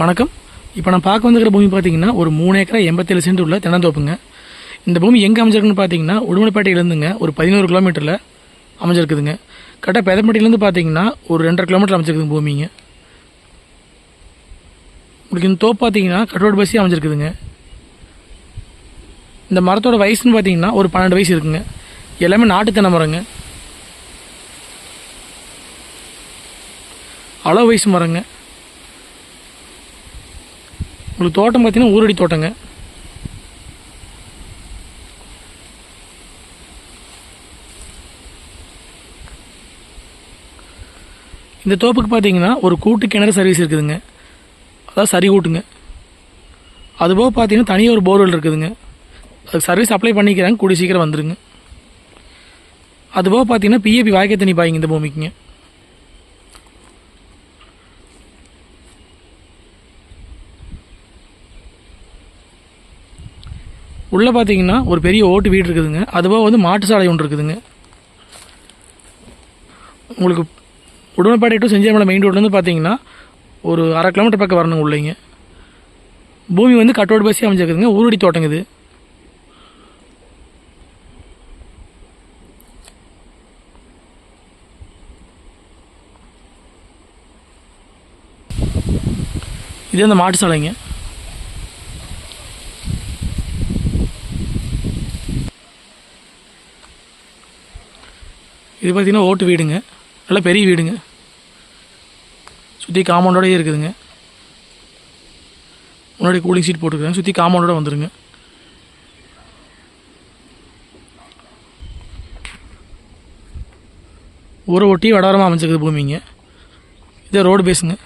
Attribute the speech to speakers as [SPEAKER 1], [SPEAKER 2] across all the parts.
[SPEAKER 1] வணக்கம். இப்போ நான் பார்க்க வந்துக்கிற பூமி பார்த்தீங்கன்னா ஒரு மூணு ஏக்கரா எண்பத்தேழு சென்ட் உள்ள தென்னந்தோப்புங்க இந்த பூமி எங்கே அமைஞ்சிருக்குன்னு பார்த்தீங்கன்னா உடுமலைப்பேட்டையிலேருந்துங்க ஒரு பதினோரு கிலோமீட்டரில் அமைஞ்சிருக்குதுங்க. கரெக்டாக பெதம்பட்டியிலேருந்து பார்த்தீங்கன்னா ஒரு ரெண்டரை கிலோமீட்டர் அமைஞ்சிருக்குது பூமிங்க. உங்களுக்கு இந்த தோப்பு பார்த்தீங்கன்னா கட்ரோடு பஸ்ஸே அமைஞ்சிருக்குதுங்க. இந்த மரத்தோட வயசுன்னு பார்த்தீங்கன்னா ஒரு பன்னெண்டு வயசு இருக்குங்க. எல்லாமே நாட்டு தென்னை மரங்க. அளவு வயசு மரங்க. உங்களுக்கு தோட்டம் பார்த்தீங்கன்னா ஊரடி தோட்டங்க. இந்த தோப்புக்கு பார்த்தீங்கன்னா ஒரு கூட்டு கிணறு சர்வீஸ் இருக்குதுங்க. அதாவது சரி கூட்டுங்க. அதுபோக பார்த்தீங்கன்னா தனியாக ஒரு போர்வெல் இருக்குதுங்க. அதுக்கு சர்வீஸ் அப்ளை பண்ணிக்கிறாங்க கூடி சீக்கிரம் வந்துடுங்க அதுபோக பார்த்தீங்கன்னா பிஏபி வாய்க்க தண்ணி பாய்ங்க இந்த பூமிக்குங்க. உள்ளே பார்த்தீங்கன்னா ஒரு பெரிய ஓட்டு வீடு இருக்குதுங்க. அதுபோக வந்து மாட்டு சாலை ஒன்று இருக்குதுங்க. உங்களுக்கு உடனப்பாடி டு செஞ்சிமலை மெயின் ரோட்லேருந்து பார்த்தீங்கன்னா ஒரு அரை கிலோமீட்டர் பக்கம் வரணும் உள்ளேங்க. பூமி வந்து கட்டோடு பஸ்ஸே அமைஞ்சிருக்குதுங்க. ஊரடி தோட்டங்குது இது. அந்த மாட்டு சாலைங்க. இது பார்த்தீங்கன்னா ஓட்டு வீடுங்க. நல்ல பெரிய வீடுங்க. சுற்றி காம்பவுண்டோடயே இருக்குதுங்க. முன்னாடி கூலிங் சீட் போட்டுருக்காங்க சுற்றி காம்பவுண்டோட வந்துருங்க. ஒரு ஒட்டி வடாரமாக அமைச்சிருக்குது பூமிங்க. இதே ரோடு பேஸுங்க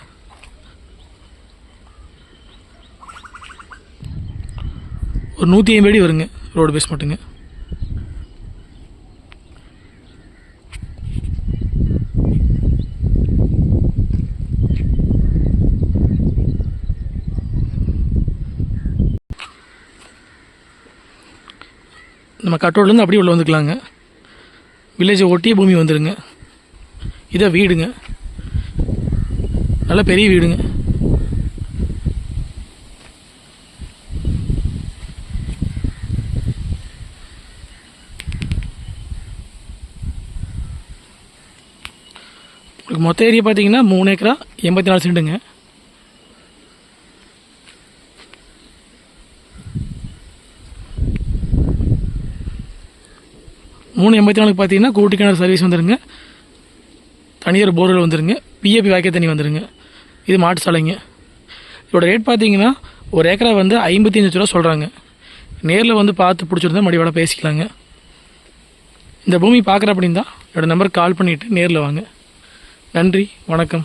[SPEAKER 1] ஒரு நூற்றி ஐம்பது அடி வருங்க. ரோடு பேஸ் மட்டுங்க. நம்ம கட்டோட்லேருந்து அப்படியே உள்ள வந்துக்கலாங்க. வில்லேஜை ஒட்டிய பூமி வந்துடுங்க இதை வீடுங்க. நல்ல பெரிய வீடுங்க. மொத்த ஏரியா பார்த்தீங்கன்னா மூணு ஏக்கரா எண்பத்தி நாலு சென்ட்டுங்க. மூணு எண்பத்தி நாலுக்கு பார்த்தீங்கன்னா கூட்டு கிணறு சர்வீஸ் வந்துருங்க. தனியார் போர்வெல் வந்துருங்க. பிஏபி வாய்க்க தண்ணி வந்துருங்க. இது மாட்டு சாலைங்க. இதோட ரேட் பார்த்தீங்கன்னா ஒரு ஏக்கரை வந்து ஐம்பத்தி அஞ்சு ரூபா சொல்கிறாங்க நேரில் வந்து பார்த்து பிடிச்சிருந்தா மறுபடியும் பேசிக்கலாங்க. இந்த பூமி பார்க்குற அப்படின்னா என்னோடய நம்பருக்கு கால் பண்ணிவிட்டு நேரில் வாங்க. நன்றி வணக்கம்.